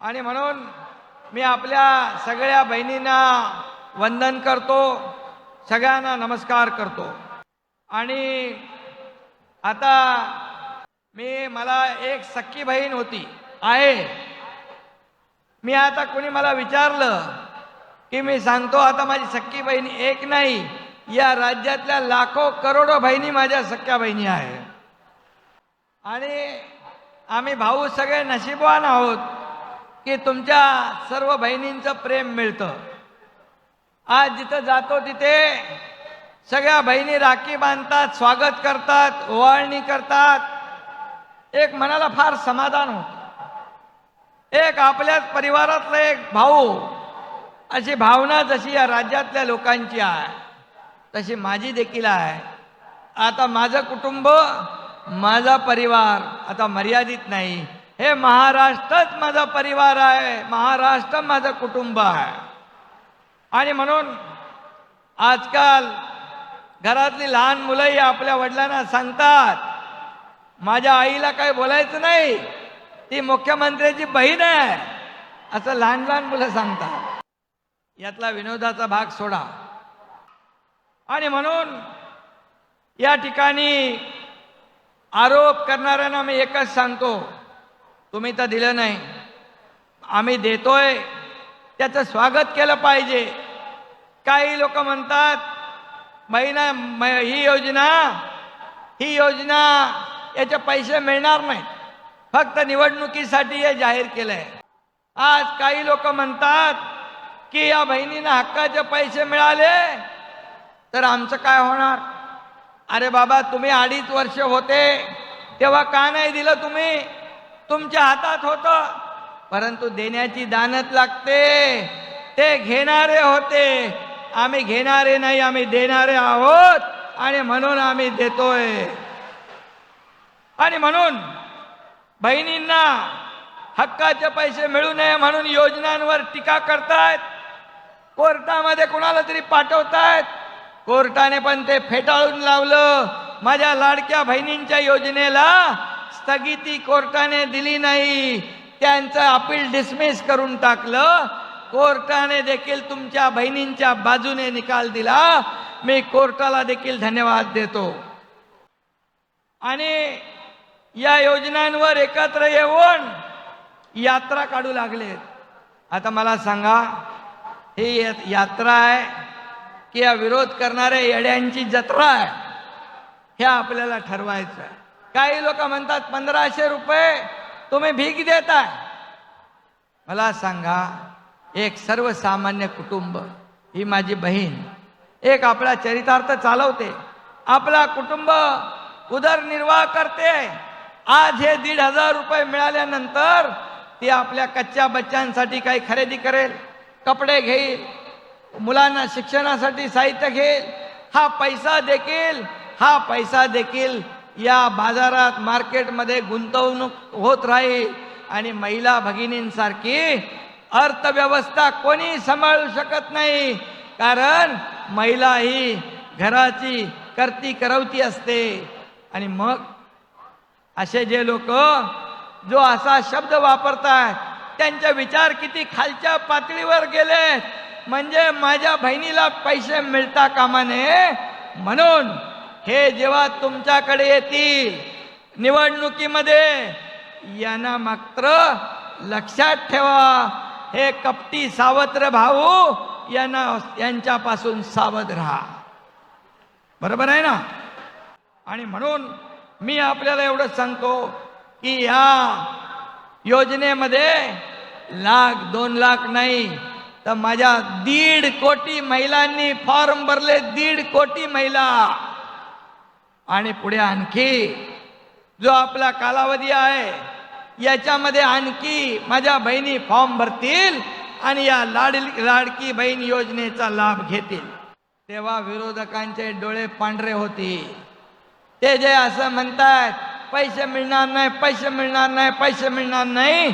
आणि म्हणून मी आपल्या सगळ्या बहिणींना वंदन करतो सगळ्यांना नमस्कार करतो. आणि आता मी मला एक सख्खी बहीण होती आहे. मी आता कोणी मला विचारलं की मी सांगतो आता माझी सख्खी बहीण एक नाही या राज्यातल्या लाखो करोडो बहिणी माझ्या सख्या बहिणी आहे. आणि आम्ही भाऊ सगळे नशीबवान आहोत. की तुमच्या सर्व बहिणींचं प्रेम मिळतं. आज जिथं जातो तिथे सगळ्या बहिणी राखी बांधतात स्वागत करतात ओवाळणी करतात. एक मनाला फार समाधान होतं. एक आपल्याच परिवारातला एक भाऊ अशी भावना जशी या राज्यातल्या लोकांची आहे तशी माझी देखील आहे. आता माझं कुटुंब माझा परिवार आता मर्यादित नाही. हे महाराष्ट्रच माझा परिवार आहे. महाराष्ट्र माझं कुटुंब आहे. आणि म्हणून आजकाल घरातली लहान मुलंही आपल्या वडिलांना सांगतात माझ्या आईला काही बोलायचं नाही. ती मुख्यमंत्र्याची बहीण आहे. असं लहान लहान मुलं सांगतात. यातला विनोदाचा भाग सोडा. आणि म्हणून या ठिकाणी आरोप करणाऱ्यांना मी एकच सांगतो. तुम्ही तर दिलं नाही. आम्ही देतोय. त्याचं स्वागत केलं पाहिजे. काही लोक म्हणतात महिना ही योजना ही योजना याचे पैसे मिळणार नाहीत. फक्त निवडणुकीसाठी हे जाहीर केलंय. आज काही लोक म्हणतात की या बहिणींना हक्काचे पैसे मिळाले तर आमचं काय होणार? अरे बाबा तुम्ही अडीच वर्ष होते तेव्हा का नाही दिलं तुम्ही? तुमच्या हातात होतं. परंतु देण्याची दानत लागते. ते घेणारे होते. आम्ही घेणारे नाही आम्ही देणारे आहोत. आणि म्हणून आम्ही देतोय. आणि म्हणून बहिणींना हक्काचे पैसे मिळू नये म्हणून योजनांवर टीका करतायत. कोर्टामध्ये कुणाला तरी पाठवतायत. कोर्टाने पण ते फेटाळून लावलं. माझ्या लाडक्या बहिणींच्या योजनेला स्थगिती कोर्टाने दिली नाही. त्यांचं अपील डिसमिस करून टाकलं. कोर्टाने देखील तुमच्या बहिणींच्या बाजूने निकाल दिला. मी कोर्टाला देखील धन्यवाद देतो. आणि या योजनांवर एकत्र येऊन यात्रा काढू लागलेत आता मला सांगा ही यात्रा आहे की या विरोध करणाऱ्या येड्यांची जत्रा आहे हे आपल्याला ठरवायचं आहे. काही लोक म्हणतात पंधराशे रुपये तुम्ही भीक देताय. मला सांगा एक सर्वसामान्य कुटुंब ही माझी बहीण एक आपला चरितार्थ चालवते आपला कुटुंब उदरनिर्वाह करते आज हे दीड हजार रुपये मिळाल्यानंतर ती आपल्या कच्च्या बच्चांसाठी काही खरेदी करेल कपडे घेईल मुलांना शिक्षणासाठी साहित्य घेईल हा पैसा देखील हा पैसा देखील या बाजारात मार्केटमध्ये गुंतवणूक होत राहील. आणि महिला भगिनींसारखी अर्थव्यवस्था कोणी सांभाळू शकत नाही. कारण महिला ही घराची करती करवती असते. आणि मग असे जे लोक जो असा शब्द वापरतात त्यांचे विचार किती खालच्या पातळीवर गेले म्हणजे माझ्या बहिणीला पैसे मिळता कामा नये म्हणून हे जेव्हा तुमच्याकडे येतील निवडणुकीमध्ये यांना मात्र लक्षात ठेवा. हे कपटी सावत्र भाऊ यांना यांच्यापासून सावध राहा. बरोबर आहे ना? आणि म्हणून मी आपल्याला एवढंच सांगतो की या योजनेमध्ये लाख दोन लाख नाही तर माझ्या दीड कोटी महिलांनी फॉर्म भरले दीड कोटी महिला. आणि पुढे आणखी जो आपला कालावधी आहे याच्यामध्ये आणखी माझ्या बहिणी फॉर्म भरतील आणि या लाड लाडकी बहीण योजनेचा लाभ घेतील. तेव्हा विरोधकांचे डोळे पांढरे होते ते जे असं म्हणतात पैसे मिळणार नाही पैसे मिळणार नाही पैसे मिळणार नाही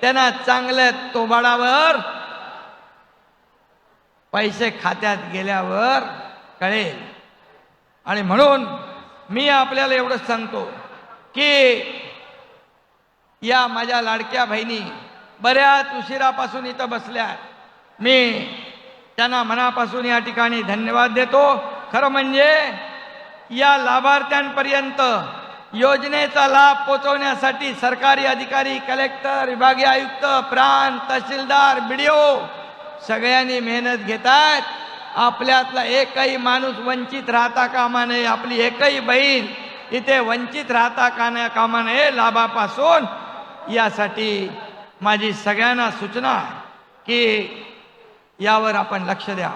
त्यांना चांगल्या तोबाडावर पैसे खात्यात गेल्यावर कळेल. आणि म्हणून मी आपल्याला एवढंच सांगतो की या माझ्या लाडक्या बहिणी बऱ्याच उशिरापासून इथं बसल्या. मी त्यांना मनापासून या ठिकाणी धन्यवाद देतो. खरं म्हणजे या लाभार्थ्यांपर्यंत योजनेचा लाभ पोचवण्यासाठी सरकारी अधिकारी कलेक्टर विभागीय आयुक्त प्रांत तहसीलदार बी सगळ्यांनी मेहनत घेतात आपल्यातला एकही माणूस वंचित राहता कामा नये. आपली एकही बहीण इथे वंचित राहता काना कामा नये लाभापासून. यासाठी माझी सगळ्यांना सूचना की यावर आपण लक्ष द्या.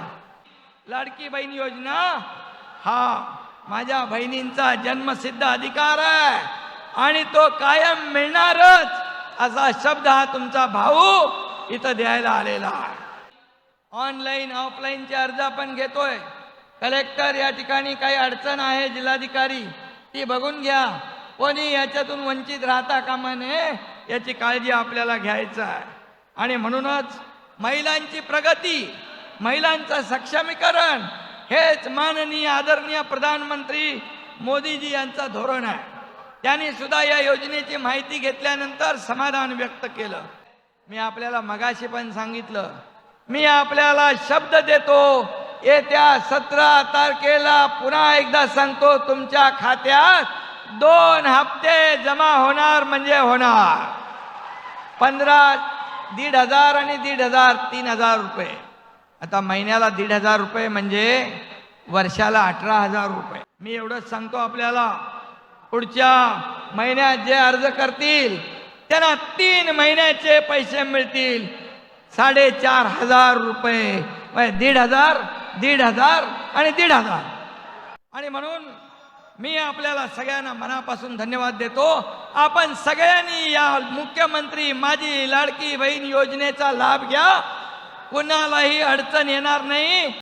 लाडकी बहीण योजना हा माझ्या बहिणींचा जन्मसिद्ध अधिकार आहे आणि तो कायम मिळणारच असा शब्द हा तुमचा भाऊ इथं द्यायला आलेला आहे. ऑनलाईन ऑफलाईनचे अर्ज आपण घेतोय. कलेक्टर या ठिकाणी काही अडचण आहे जिल्हाधिकारी ती बघून घ्या. कोणी याच्यातून वंचित राहता कामा नये याची काळजी आपल्याला घ्यायचं आहे. आणि म्हणूनच महिलांची प्रगती महिलांचं सक्षमीकरण हेच माननीय आदरणीय प्रधानमंत्री मोदीजी यांचं धोरण आहे. त्यांनी सुद्धा या योजनेची माहिती घेतल्यानंतर समाधान व्यक्त केलं. मी आपल्याला मगाशी पण सांगितलं मी आपल्याला शब्द देतो. येत्या सतरा तारखेला पुन्हा एकदा सांगतो तुमच्या खात्यात दोन हप्ते जमा होणार म्हणजे होणार. पंधरा दीड हजार आणि दीड हजार तीन हजार रुपये. आता महिन्याला दीड हजार रुपये म्हणजे वर्षाला अठरा हजार रुपये. मी एवढंच सांगतो आपल्याला. पुढच्या महिन्यात जे अर्ज करतील त्यांना तीन महिन्याचे पैसे मिळतील. साडेचार हजार रुपये. दीड हजार दीड हजार आणि दीड हजार. आणि म्हणून मी आपल्याला सगळ्यांना मनापासून धन्यवाद देतो. आपण सगळ्यांनी या मुख्यमंत्री माझी लाडकी बहीण योजनेचा लाभ घ्या. कुणालाही अडचण येणार नाही.